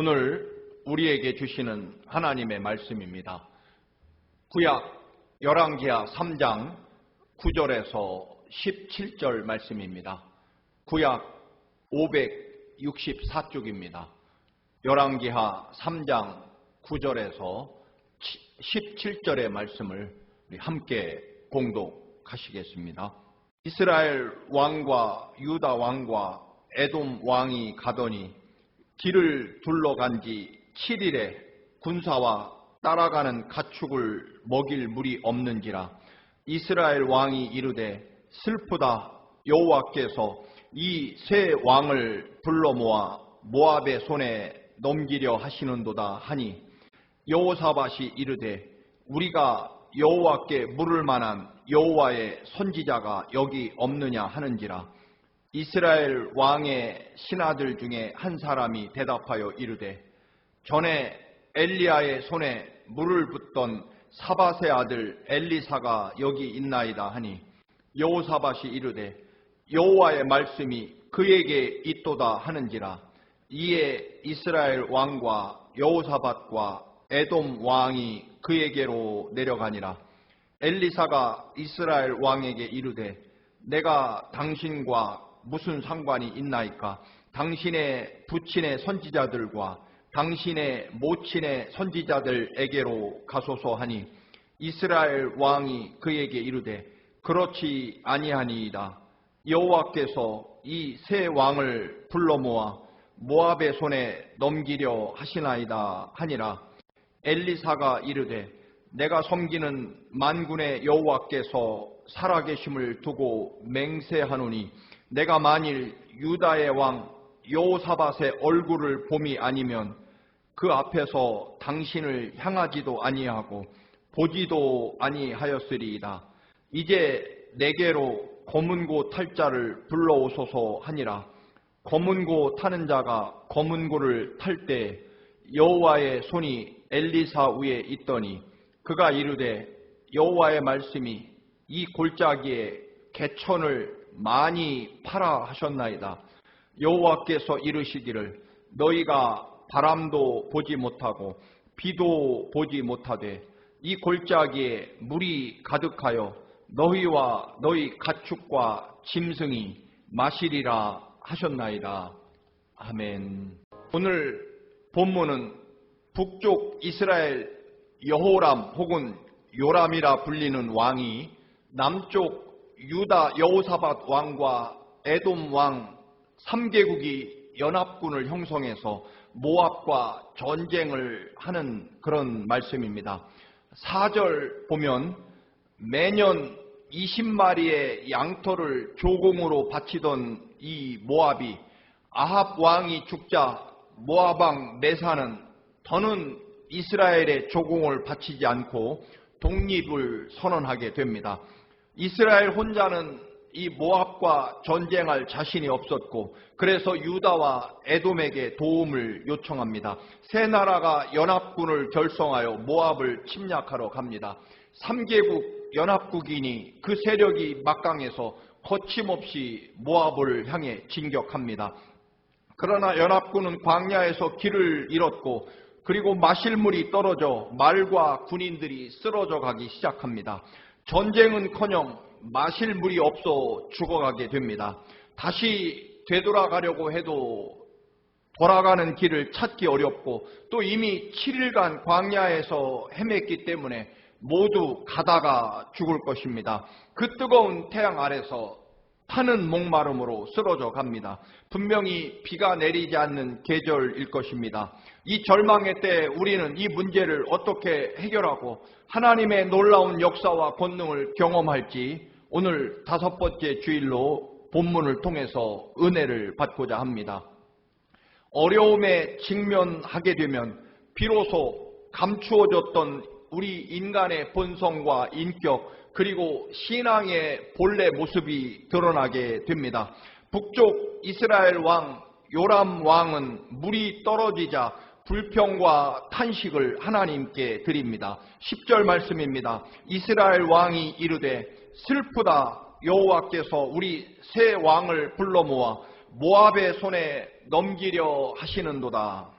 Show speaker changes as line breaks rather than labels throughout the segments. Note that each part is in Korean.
오늘 우리에게 주시는 하나님의 말씀입니다. 구약 열왕기하 3장 9절에서 17절 말씀입니다. 구약 564쪽입니다. 열왕기하 3장 9절에서 17절의 말씀을 함께 공독하시겠습니다. 이스라엘 왕과 유다 왕과 에돔 왕이 가더니 길을 둘러간 지 7일에 군사와 따라가는 가축을 먹일 물이 없는지라. 이스라엘 왕이 이르되 슬프다 여호와께서 이 세 왕을 불러 모아 모압의 손에 넘기려 하시는도다 하니 여호사밭이 이르되 우리가 여호와께 물을 만한 여호와의 선지자가 여기 없느냐 하는지라 이스라엘 왕의 신하들 중에 한 사람이 대답하여 이르되 전에 엘리야의 손에 물을 붓던 사바세 아들 엘리사가 여기 있나이다 하니 여호사밭이 이르되 여호와의 말씀이 그에게 있도다 하는지라. 이에 이스라엘 왕과 여호사밭과 에돔 왕이 그에게로 내려가니라. 엘리사가 이스라엘 왕에게 이르되 내가 당신과 무슨 상관이 있나이까 당신의 부친의 선지자들과 당신의 모친의 선지자들에게로 가소서 하니 이스라엘 왕이 그에게 이르되 그렇지 아니하니이다. 여호와께서 이 세 왕을 불러 모아 모압의 손에 넘기려 하시나이다 하니라. 엘리사가 이르되 내가 섬기는 만군의 여호와께서 살아계심을 두고 맹세하노니 내가 만일 유다의 왕 여호사밧의 얼굴을 봄이 아니면 그 앞에서 당신을 향하지도 아니하고 보지도 아니하였으리이다. 이제 내게로 검은고 탈 자를 불러오소서 하니라. 검은고 타는 자가 검은고를 탈 때 여호와의 손이 엘리사 위에 있더니 그가 이르되 여호와의 말씀이 이 골짜기에 개천을 많이 팔아 하셨나이다. 여호와께서 이르시기를 너희가 바람도 보지 못하고 비도 보지 못하되 이 골짜기에 물이 가득하여 너희와 너희 가축과 짐승이 마시리라 하셨나이다. 아멘. 오늘 본문은 북쪽 이스라엘 여호람 혹은 요람이라 불리는 왕이 남쪽 유다 여호사밧 왕과 에돔 왕 3개국이 연합군을 형성해서 모압과 전쟁을 하는 그런 말씀입니다. 4절 보면 매년 20마리의 양털을 조공으로 바치던 이 모압이 아합 왕이 죽자 모압 왕 메사는 더는 이스라엘의 조공을 바치지 않고 독립을 선언하게 됩니다. 이스라엘 혼자는 이 모압과 전쟁할 자신이 없었고 그래서 유다와 에돔에게 도움을 요청합니다. 세 나라가 연합군을 결성하여 모압을 침략하러 갑니다. 3개국 연합국이니 그 세력이 막강해서 거침없이 모압을 향해 진격합니다. 그러나 연합군은 광야에서 길을 잃었고 그리고 마실 물이 떨어져 말과 군인들이 쓰러져 가기 시작합니다. 전쟁은커녕 마실 물이 없어 죽어가게 됩니다. 다시 되돌아가려고 해도 돌아가는 길을 찾기 어렵고 또 이미 7일간 광야에서 헤맸기 때문에 모두 가다가 죽을 것입니다. 그 뜨거운 태양 아래서 타는 목마름으로 쓰러져 갑니다. 분명히 비가 내리지 않는 계절일 것입니다. 이 절망의 때 우리는 이 문제를 어떻게 해결하고 하나님의 놀라운 역사와 권능을 경험할지 오늘 다섯 번째 주일로 본문을 통해서 은혜를 받고자 합니다. 어려움에 직면하게 되면 비로소 감추어졌던 우리 인간의 본성과 인격 그리고 신앙의 본래 모습이 드러나게 됩니다. 북쪽 이스라엘 왕 요람 왕은 물이 떨어지자 불평과 탄식을 하나님께 드립니다. 10절 말씀입니다. 이스라엘 왕이 이르되 슬프다 여호와께서 우리 새 왕을 불러 모아 모압의 손에 넘기려 하시는도다.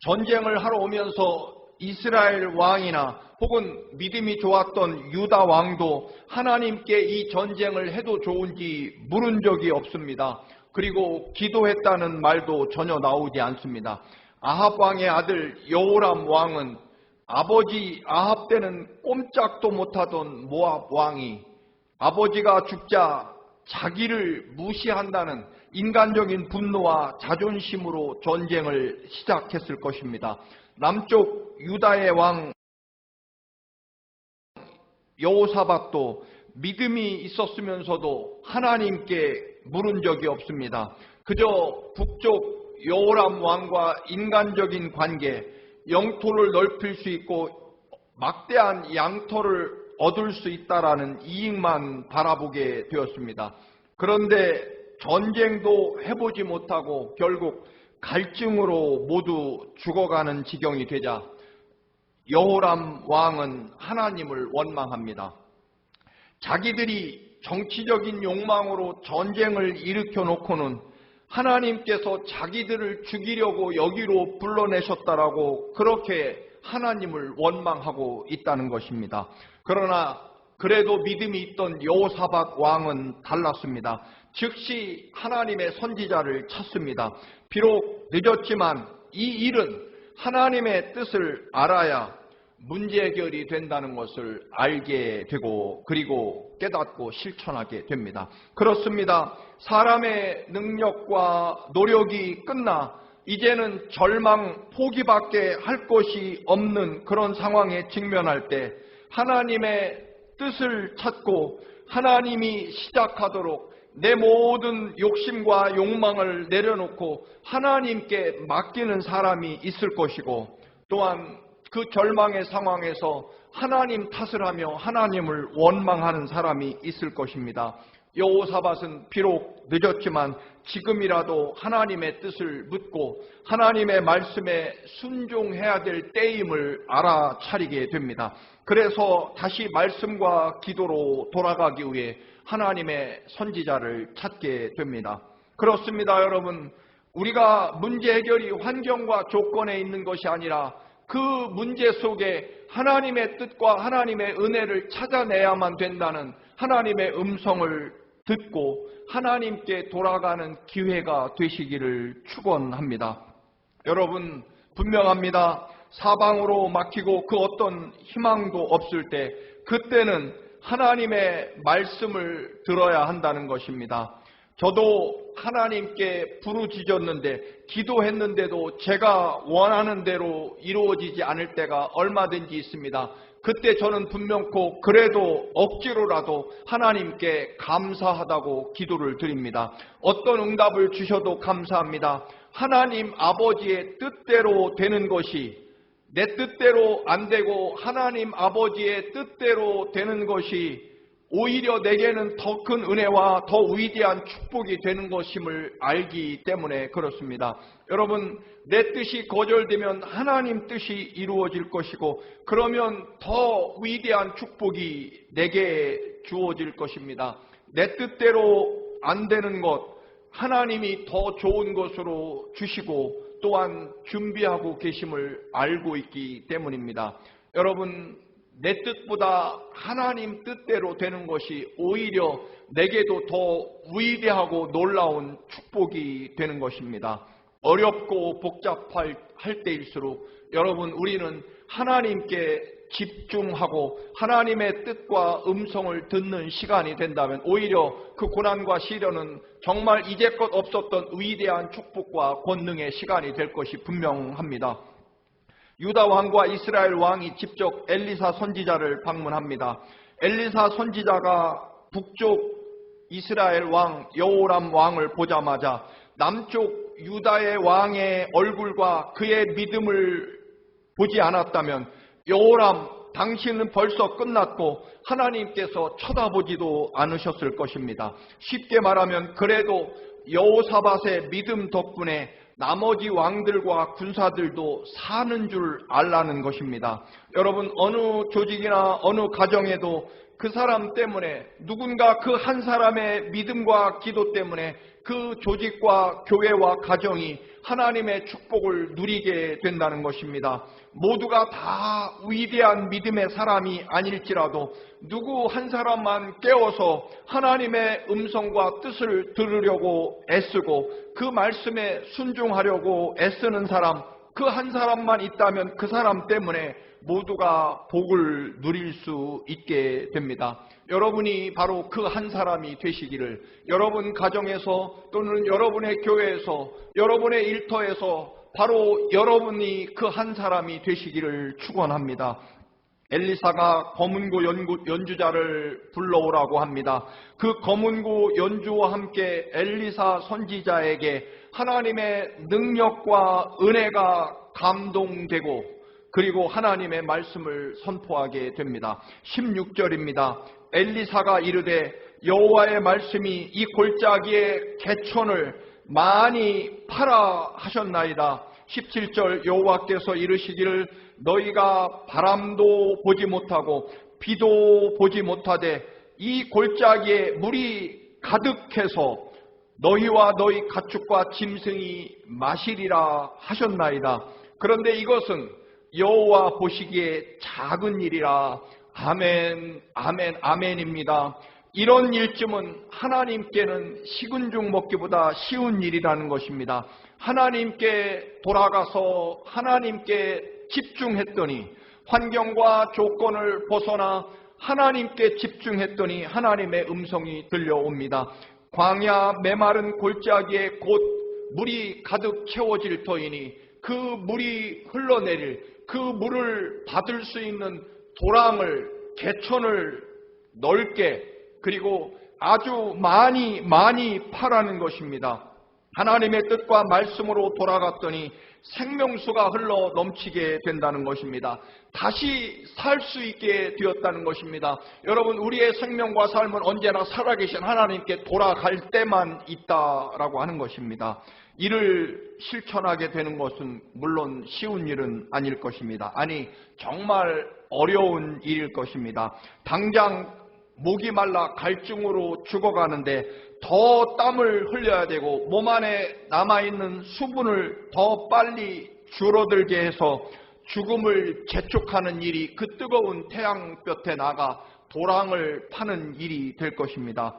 전쟁을 하러 오면서 이스라엘 왕이나 혹은 믿음이 좋았던 유다 왕도 하나님께 이 전쟁을 해도 좋은지 물은 적이 없습니다. 그리고 기도했다는 말도 전혀 나오지 않습니다. 아합 왕의 아들 여호람 왕은 아버지 아합 때는 꼼짝도 못하던 모압 왕이 아버지가 죽자 자기를 무시한다는 인간적인 분노와 자존심으로 전쟁을 시작했을 것입니다. 남쪽 유다의 왕 여호사박도 믿음이 있었으면서도 하나님께 물은 적이 없습니다. 그저 북쪽 여호람 왕과 인간적인 관계, 영토를 넓힐 수 있고 막대한 양토를 얻을 수 있다라는 이익만 바라보게 되었습니다. 그런데 전쟁도 해보지 못하고 결국 갈증으로 모두 죽어가는 지경이 되자 여호람 왕은 하나님을 원망합니다. 자기들이 정치적인 욕망으로 전쟁을 일으켜 놓고는 하나님께서 자기들을 죽이려고 여기로 불러내셨다라고 그렇게 하나님을 원망하고 있다는 것입니다. 그러나 그래도 믿음이 있던 여호사박 왕은 달랐습니다. 즉시 하나님의 선지자를 찾습니다. 비록 늦었지만 이 일은 하나님의 뜻을 알아야 문제 해결이 된다는 것을 알게 되고 그리고 깨닫고 실천하게 됩니다. 그렇습니다. 사람의 능력과 노력이 끝나 이제는 절망, 포기밖에 할 것이 없는 그런 상황에 직면할 때 하나님의 뜻을 찾고 하나님이 시작하도록 내 모든 욕심과 욕망을 내려놓고 하나님께 맡기는 사람이 있을 것이고 또한 그 절망의 상황에서 하나님 탓을 하며 하나님을 원망하는 사람이 있을 것입니다. 여호사밧은 비록 늦었지만 지금이라도 하나님의 뜻을 묻고 하나님의 말씀에 순종해야 될 때임을 알아차리게 됩니다. 그래서 다시 말씀과 기도로 돌아가기 위해 하나님의 선지자를 찾게 됩니다. 그렇습니다, 여러분. 우리가 문제 해결이 환경과 조건에 있는 것이 아니라 그 문제 속에 하나님의 뜻과 하나님의 은혜를 찾아내야만 된다는 하나님의 음성을 듣고 하나님께 돌아가는 기회가 되시기를 축원합니다. 여러분 분명합니다. 사방으로 막히고 그 어떤 희망도 없을 때 그때는 하나님의 말씀을 들어야 한다는 것입니다. 저도 하나님께 부르짖었는데 기도했는데도 제가 원하는 대로 이루어지지 않을 때가 얼마든지 있습니다. 그때 저는 분명코 그래도 억지로라도 하나님께 감사하다고 기도를 드립니다. 어떤 응답을 주셔도 감사합니다. 하나님 아버지의 뜻대로 되는 것이 내 뜻대로 안 되고 하나님 아버지의 뜻대로 되는 것이 오히려 내게는 더 큰 은혜와 더 위대한 축복이 되는 것임을 알기 때문에 그렇습니다. 여러분, 내 뜻이 거절되면 하나님 뜻이 이루어질 것이고, 그러면 더 위대한 축복이 내게 주어질 것입니다. 내 뜻대로 안 되는 것, 하나님이 더 좋은 것으로 주시고, 또한 준비하고 계심을 알고 있기 때문입니다. 여러분, 내 뜻보다 하나님 뜻대로 되는 것이 오히려 내게도 더 위대하고 놀라운 축복이 되는 것입니다. 어렵고 복잡할 때일수록 여러분 우리는 하나님께 집중하고 하나님의 뜻과 음성을 듣는 시간이 된다면 오히려 그 고난과 시련은 정말 이제껏 없었던 위대한 축복과 권능의 시간이 될 것이 분명합니다. 유다 왕과 이스라엘 왕이 직접 엘리사 선지자를 방문합니다. 엘리사 선지자가 북쪽 이스라엘 왕 여호람 왕을 보자마자 남쪽 유다의 왕의 얼굴과 그의 믿음을 보지 않았다면 여호람 당신은 벌써 끝났고 하나님께서 쳐다보지도 않으셨을 것입니다. 쉽게 말하면 그래도 여호사밧의 믿음 덕분에 나머지 왕들과 군사들도 사는 줄 알라는 것입니다. 여러분 어느 조직이나 어느 가정에도 그 사람 때문에 누군가 그 한 사람의 믿음과 기도 때문에 그 조직과 교회와 가정이 하나님의 축복을 누리게 된다는 것입니다. 모두가 다 위대한 믿음의 사람이 아닐지라도 누구 한 사람만 깨워서 하나님의 음성과 뜻을 들으려고 애쓰고 그 말씀에 순종하려고 애쓰는 사람, 그 한 사람만 있다면 그 사람 때문에 모두가 복을 누릴 수 있게 됩니다. 여러분이 바로 그 한 사람이 되시기를 여러분 가정에서 또는 여러분의 교회에서 여러분의 일터에서 바로 여러분이 그 한 사람이 되시기를 축원합니다. 엘리사가 검은고 연구, 연주자를 불러오라고 합니다. 그 검은고 연주와 함께 엘리사 선지자에게 하나님의 능력과 은혜가 감동되고 그리고 하나님의 말씀을 선포하게 됩니다. 16절입니다. 엘리사가 이르되 여호와의 말씀이 이 골짜기의 개천을 많이 팔아 하셨나이다. 17절 여호와께서 이르시기를 너희가 바람도 보지 못하고 비도 보지 못하되 이 골짜기에 물이 가득해서 너희와 너희 가축과 짐승이 마시리라 하셨나이다. 그런데 이것은 여호와 보시기에 작은 일이라 아멘 아멘 아멘입니다. 이런 일쯤은 하나님께는 식은 죽 먹기보다 쉬운 일이라는 것입니다. 하나님께 돌아가서 하나님께 집중했더니 환경과 조건을 벗어나 하나님께 집중했더니 하나님의 음성이 들려옵니다. 광야 메마른 골짜기에 곧 물이 가득 채워질 터이니 그 물이 흘러내릴 그 물을 받을 수 있는 도랑을 개천을 넓게 그리고 아주 많이 많이 파라는 것입니다. 하나님의 뜻과 말씀으로 돌아갔더니 생명수가 흘러 넘치게 된다는 것입니다. 다시 살 수 있게 되었다는 것입니다. 여러분, 우리의 생명과 삶은 언제나 살아계신 하나님께 돌아갈 때만 있다라고 하는 것입니다. 이를 실천하게 되는 것은 물론 쉬운 일은 아닐 것입니다. 아니, 정말 어려운 일일 것입니다. 당장 목이 말라 갈증으로 죽어가는데 더 땀을 흘려야 되고 몸 안에 남아있는 수분을 더 빨리 줄어들게 해서 죽음을 재촉하는 일이 그 뜨거운 태양볕에 나가 도랑을 파는 일이 될 것입니다.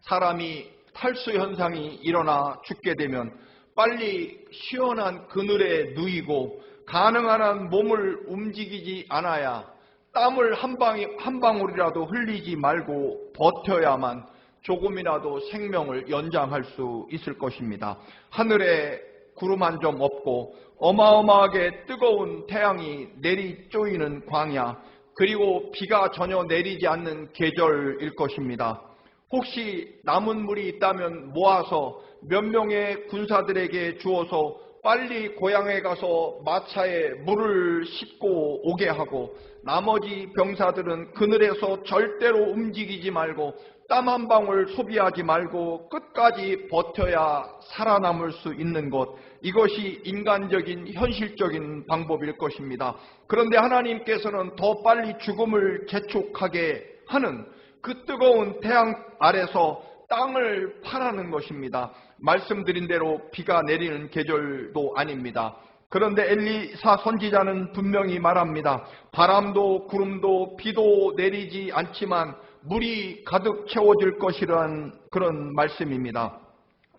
사람이 탈수 현상이 일어나 죽게 되면 빨리 시원한 그늘에 누이고 가능한 한 몸을 움직이지 않아야 땀을 한, 방이, 한 방울이라도 흘리지 말고 버텨야만 조금이라도 생명을 연장할 수 있을 것입니다. 하늘에 구름 한 점 없고 어마어마하게 뜨거운 태양이 내리 쪼이는 광야 그리고 비가 전혀 내리지 않는 계절일 것입니다. 혹시 남은 물이 있다면 모아서 몇 명의 군사들에게 주어서 빨리 고향에 가서 마차에 물을 싣고 오게 하고 나머지 병사들은 그늘에서 절대로 움직이지 말고 땀 한 방울 소비하지 말고 끝까지 버텨야 살아남을 수 있는 것 이것이 인간적인 현실적인 방법일 것입니다. 그런데 하나님께서는 더 빨리 죽음을 재촉하게 하는 그 뜨거운 태양 아래서 땅을 파라는 것입니다. 말씀드린 대로 비가 내리는 계절도 아닙니다. 그런데 엘리사 선지자는 분명히 말합니다. 바람도 구름도 비도 내리지 않지만 물이 가득 채워질 것이란 그런 말씀입니다.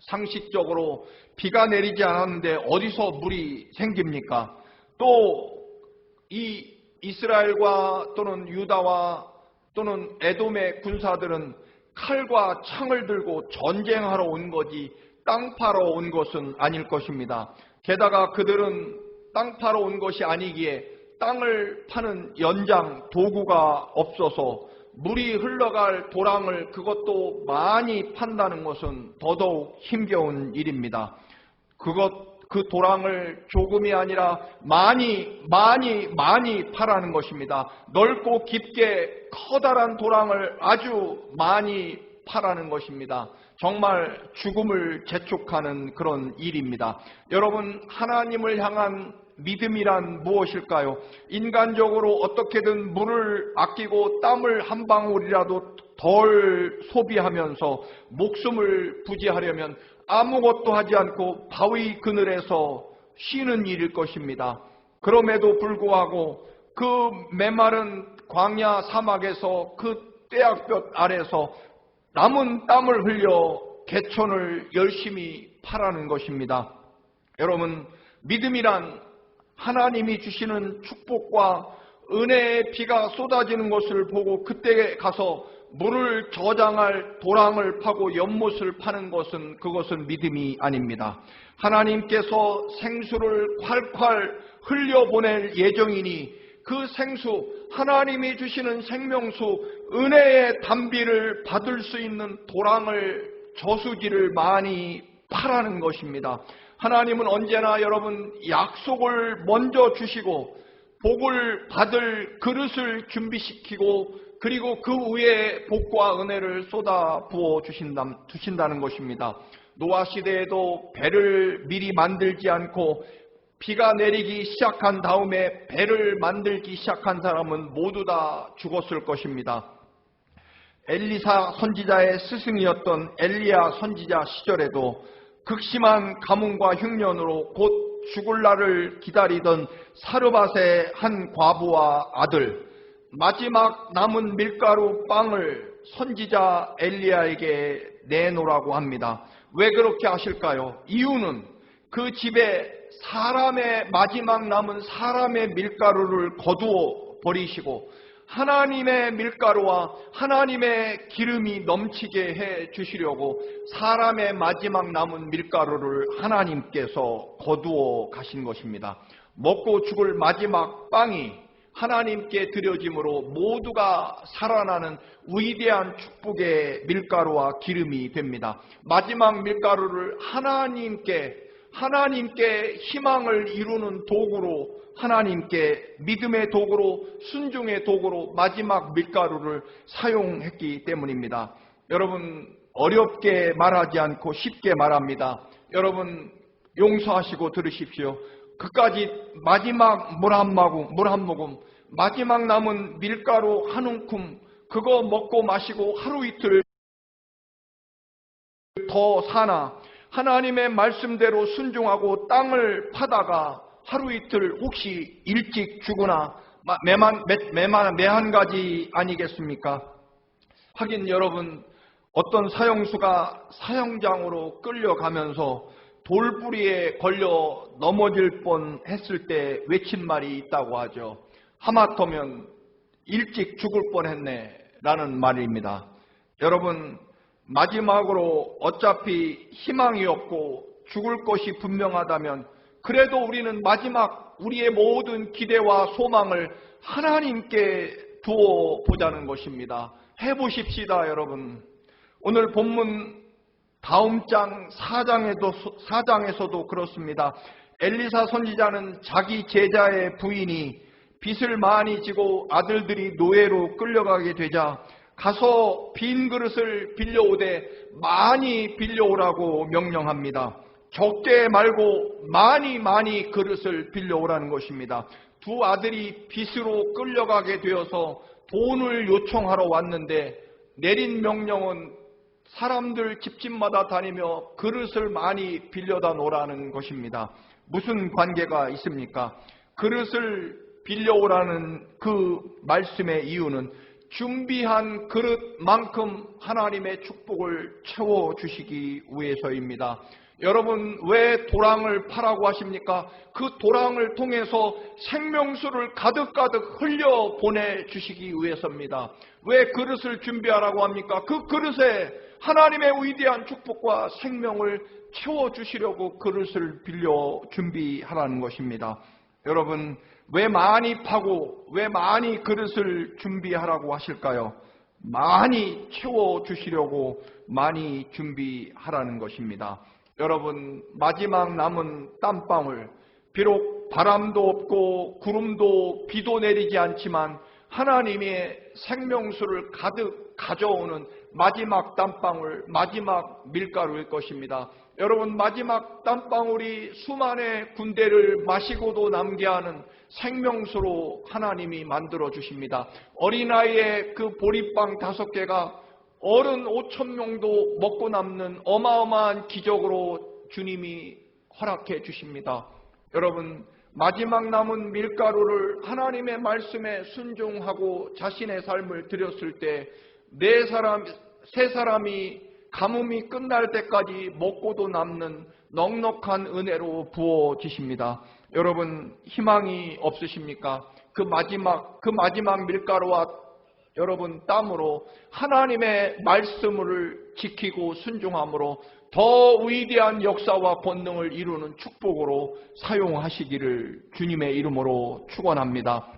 상식적으로 비가 내리지 않았는데 어디서 물이 생깁니까? 또 이 이스라엘과 또는 유다와 또는 에돔의 군사들은 칼과 창을 들고 전쟁하러 온 거지 땅 파러 온 것은 아닐 것입니다. 게다가 그들은 땅 파러 온 것이 아니기에 땅을 파는 연장 도구가 없어서 물이 흘러갈 도랑을 그것도 많이 판다는 것은 더더욱 힘겨운 일입니다. 그것 그 도랑을 조금이 아니라 많이 많이 많이 파라는 것입니다. 넓고 깊게 커다란 도랑을 아주 많이 파라는 것입니다. 정말 죽음을 재촉하는 그런 일입니다. 여러분 하나님을 향한 믿음이란 무엇일까요? 인간적으로 어떻게든 물을 아끼고 땀을 한 방울이라도 덜 소비하면서 목숨을 부지하려면 아무것도 하지 않고 바위 그늘에서 쉬는 일일 것입니다. 그럼에도 불구하고 그 메마른 광야 사막에서 그 떼약볕 아래서 남은 땀을 흘려 개천을 열심히 파라는 것입니다. 여러분, 믿음이란 하나님이 주시는 축복과 은혜의 비가 쏟아지는 것을 보고 그때 가서 물을 저장할 도랑을 파고 연못을 파는 것은 그것은 믿음이 아닙니다. 하나님께서 생수를 콸콸 흘려보낼 예정이니 그 생수, 하나님이 주시는 생명수, 은혜의 담비를 받을 수 있는 도랑을 저수지를 많이 파라는 것입니다. 하나님은 언제나 여러분 약속을 먼저 주시고 복을 받을 그릇을 준비시키고 그리고 그 위에 복과 은혜를 쏟아 부어 주신다, 주신다는 것입니다. 노아 시대에도 배를 미리 만들지 않고 비가 내리기 시작한 다음에 배를 만들기 시작한 사람은 모두 다 죽었을 것입니다. 엘리사 선지자의 스승이었던 엘리야 선지자 시절에도 극심한 가뭄과 흉년으로 곧 죽을 날을 기다리던 사르밧의 한 과부와 아들, 마지막 남은 밀가루 빵을 선지자 엘리야에게 내놓으라고 합니다. 왜 그렇게 하실까요? 이유는 그 집에 사람의 마지막 남은 사람의 밀가루를 거두어 버리시고 하나님의 밀가루와 하나님의 기름이 넘치게 해 주시려고 사람의 마지막 남은 밀가루를 하나님께서 거두어 가신 것입니다. 먹고 죽을 마지막 빵이 하나님께 드려짐으로 모두가 살아나는 위대한 축복의 밀가루와 기름이 됩니다. 마지막 밀가루를 하나님께 하나님께 희망을 이루는 도구로 하나님께 믿음의 도구로 순종의 도구로 마지막 밀가루를 사용했기 때문입니다. 여러분 어렵게 말하지 않고 쉽게 말합니다. 여러분 용서하시고 들으십시오. 그까지 마지막 물 한 모금, 물 한 모금, 마지막 남은 밀가루 한 움큼 그거 먹고 마시고 하루 이틀 더 사나 하나님의 말씀대로 순종하고 땅을 파다가 하루 이틀 혹시 일찍 죽으나 매만, 매만, 매한 가지 아니겠습니까? 하긴 여러분, 어떤 사형수가 사형장으로 끌려가면서 돌부리에 걸려 넘어질 뻔 했을 때 외친 말이 있다고 하죠. 하마터면 일찍 죽을 뻔 했네. 라는 말입니다. 여러분, 마지막으로 어차피 희망이 없고 죽을 것이 분명하다면 그래도 우리는 마지막 우리의 모든 기대와 소망을 하나님께 두어 보자는 것입니다. 해보십시다, 여러분. 오늘 본문 다음 장 4장에도, 4장에서도 그렇습니다. 엘리사 선지자는 자기 제자의 부인이 빚을 많이 지고 아들들이 노예로 끌려가게 되자 가서 빈 그릇을 빌려오되 많이 빌려오라고 명령합니다. 적게 말고 많이 많이 그릇을 빌려오라는 것입니다. 두 아들이 빚으로 끌려가게 되어서 돈을 요청하러 왔는데 내린 명령은 사람들 집집마다 다니며 그릇을 많이 빌려다 놓으라는 것입니다. 무슨 관계가 있습니까? 그릇을 빌려오라는 그 말씀의 이유는 준비한 그릇만큼 하나님의 축복을 채워주시기 위해서입니다. 여러분 왜 도랑을 파라고 하십니까? 그 도랑을 통해서 생명수를 가득가득 흘려 보내주시기 위해서입니다. 왜 그릇을 준비하라고 합니까? 그 그릇에 하나님의 위대한 축복과 생명을 채워주시려고 그릇을 빌려 준비하라는 것입니다. 여러분 왜 많이 파고 왜 많이 그릇을 준비하라고 하실까요? 많이 채워 주시려고 많이 준비하라는 것입니다. 여러분 마지막 남은 땀방울 비록 바람도 없고 구름도 비도 내리지 않지만 하나님의 생명수를 가득 가져오는 마지막 땀방울, 마지막 밀가루일 것입니다. 여러분 마지막 땀방울이 수만의 군대를 마시고도 남게 하는 생명수로 하나님이 만들어 주십니다. 어린아이의 그 보리빵 다섯 개가 어른 5천 명도 먹고 남는 어마어마한 기적으로 주님이 허락해 주십니다. 여러분 마지막 남은 밀가루를 하나님의 말씀에 순종하고 자신의 삶을 드렸을 때 네 사람 세 사람이 가뭄이 끝날 때까지 먹고도 남는 넉넉한 은혜로 부어지십니다. 여러분 희망이 없으십니까? 그 마지막 그 마지막 밀가루와 여러분 땀으로 하나님의 말씀을 지키고 순종함으로 더 위대한 역사와 권능을 이루는 축복으로 사용하시기를 주님의 이름으로 축원합니다.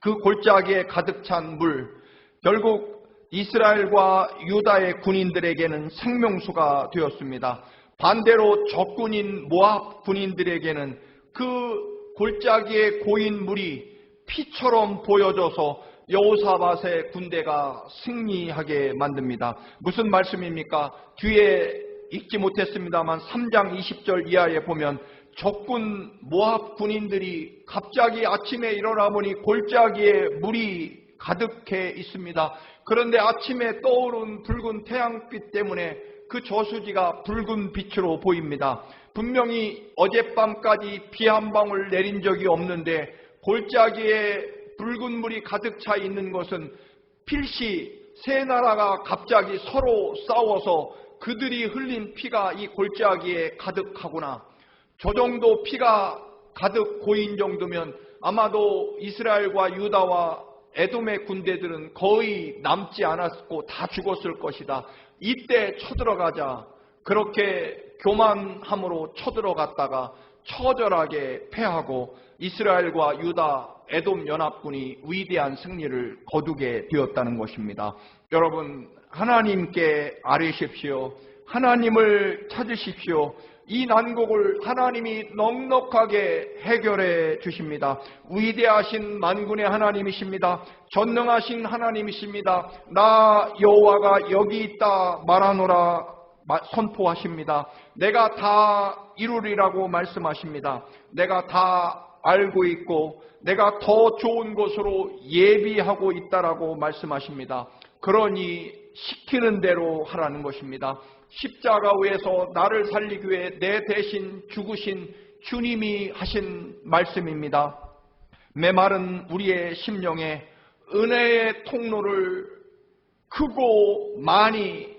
그 골짜기에 가득 찬 물 결국 이스라엘과 유다의 군인들에게는 생명수가 되었습니다. 반대로 적군인 모압 군인들에게는 그 골짜기에 고인 물이 피처럼 보여져서 여호사밧의 군대가 승리하게 만듭니다. 무슨 말씀입니까? 뒤에 읽지 못했습니다만 3장 20절 이하에 보면 적군 모압 군인들이 갑자기 아침에 일어나 보니 골짜기에 물이 가득해 있습니다. 그런데 아침에 떠오른 붉은 태양빛 때문에 그 저수지가 붉은 빛으로 보입니다. 분명히 어젯밤까지 비 한 방울 내린 적이 없는데 골짜기에 붉은 물이 가득 차 있는 것은 필시 세 나라가 갑자기 서로 싸워서 그들이 흘린 피가 이 골짜기에 가득하구나. 저 정도 피가 가득 고인 정도면 아마도 이스라엘과 유다와 에돔의 군대들은 거의 남지 않았고 다 죽었을 것이다. 이때 쳐들어가자. 그렇게 교만함으로 쳐들어갔다가 처절하게 패하고 이스라엘과 유다, 에돔 연합군이 위대한 승리를 거두게 되었다는 것입니다. 여러분, 하나님께 아뢰십시오. 하나님을 찾으십시오. 이 난국을 하나님이 넉넉하게 해결해 주십니다. 위대하신 만군의 하나님이십니다. 전능하신 하나님이십니다. 나 여호와가 여기 있다 말하노라 선포하십니다. 내가 다 이루리라고 말씀하십니다. 내가 다 알고 있고 내가 더 좋은 곳으로 예비하고 있다라고 말씀하십니다. 그러니 시키는 대로 하라는 것입니다. 십자가 위에서 나를 살리기 위해 내 대신 죽으신 주님이 하신 말씀입니다. 메마른 우리의 심령에 은혜의 통로를 크고 많이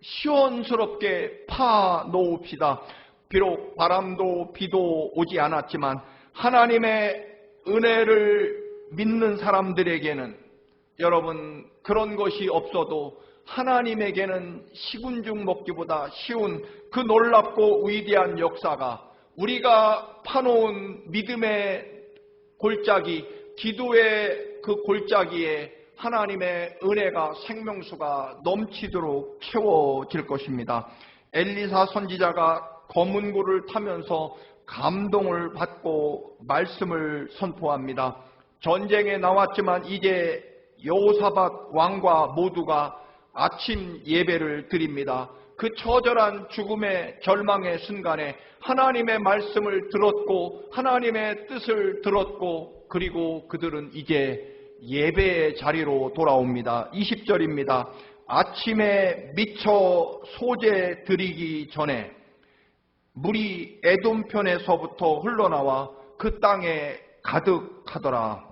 시원스럽게 파 놓읍시다. 비록 바람도 비도 오지 않았지만 하나님의 은혜를 믿는 사람들에게는 여러분 그런 것이 없어도 하나님에게는 죽 먹기보다 쉬운 그 놀랍고 위대한 역사가 우리가 파놓은 믿음의 골짜기, 기도의 그 골짜기에 하나님의 은혜가 생명수가 넘치도록 채워질 것입니다. 엘리사 선지자가 검은 고를 타면서 감동을 받고 말씀을 선포합니다. 전쟁에 나왔지만 이제 여호사밧 왕과 모두가 아침 예배를 드립니다. 그 처절한 죽음의 절망의 순간에 하나님의 말씀을 들었고 하나님의 뜻을 들었고 그리고 그들은 이제 예배의 자리로 돌아옵니다. 20절입니다. 아침에 미처 소재 드리기 전에 물이 에돔편에서부터 흘러나와 그 땅에 가득하더라.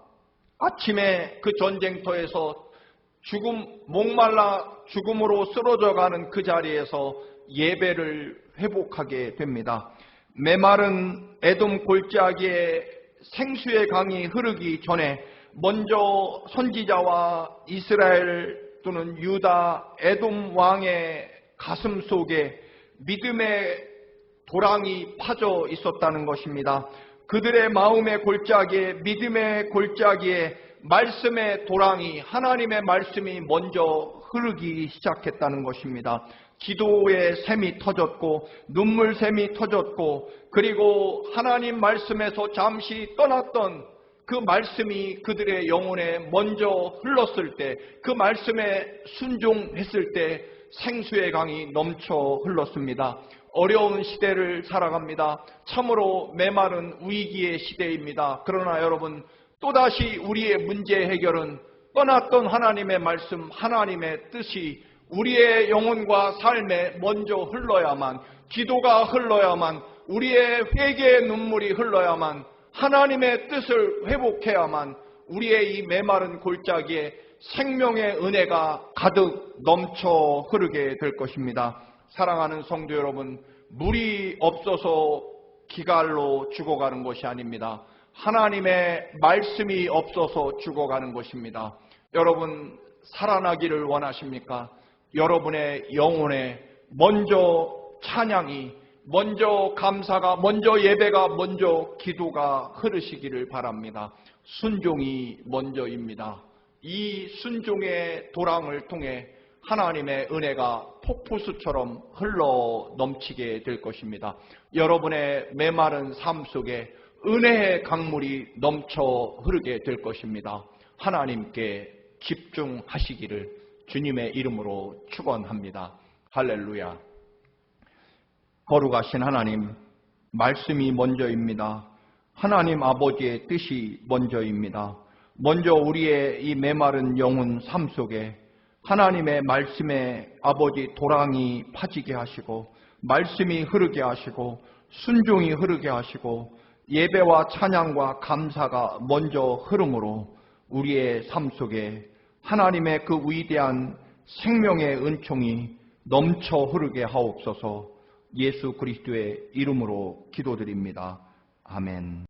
아침에 그 전쟁터에서 죽음, 목말라 죽음으로 쓰러져 가는 그 자리에서 예배를 회복하게 됩니다. 메마른 에돔 골짜기에 생수의 강이 흐르기 전에 먼저 선지자와 이스라엘 또는 유다 에돔 왕의 가슴 속에 믿음의 도랑이 파져 있었다는 것입니다. 그들의 마음의 골짜기에 믿음의 골짜기에 말씀의 도랑이 하나님의 말씀이 먼저 흐르기 시작했다는 것입니다. 기도의 샘이 터졌고 눈물 샘이 터졌고 그리고 하나님 말씀에서 잠시 떠났던 그 말씀이 그들의 영혼에 먼저 흘렀을 때 그 말씀에 순종했을 때 생수의 강이 넘쳐 흘렀습니다. 어려운 시대를 살아갑니다. 참으로 메마른 위기의 시대입니다. 그러나 여러분 또다시 우리의 문제 해결은 떠났던 하나님의 말씀, 하나님의 뜻이 우리의 영혼과 삶에 먼저 흘러야만, 기도가 흘러야만, 우리의 회개의 눈물이 흘러야만, 하나님의 뜻을 회복해야만, 우리의 이 메마른 골짜기에 생명의 은혜가 가득 넘쳐 흐르게 될 것입니다. 사랑하는 성도 여러분, 물이 없어서 기갈로 죽어가는 것이 아닙니다. 하나님의 말씀이 없어서 죽어가는 것입니다. 여러분, 살아나기를 원하십니까? 여러분의 영혼에 먼저 찬양이, 먼저 감사가, 먼저 예배가, 먼저 기도가 흐르시기를 바랍니다. 순종이 먼저입니다. 이 순종의 도랑을 통해 하나님의 은혜가 폭포수처럼 흘러 넘치게 될 것입니다. 여러분의 메마른 삶 속에 은혜의 강물이 넘쳐 흐르게 될 것입니다. 하나님께 집중하시기를 주님의 이름으로 축원합니다. 할렐루야. 거룩하신 하나님, 말씀이 먼저입니다. 하나님 아버지의 뜻이 먼저입니다. 먼저 우리의 이 메마른 영혼 삶 속에 하나님의 말씀에 아버지 도랑이 파지게 하시고 말씀이 흐르게 하시고 순종이 흐르게 하시고 예배와 찬양과 감사가 먼저 흐름으로 우리의 삶 속에 하나님의 그 위대한 생명의 은총이 넘쳐 흐르게 하옵소서 예수 그리스도의 이름으로 기도드립니다. 아멘.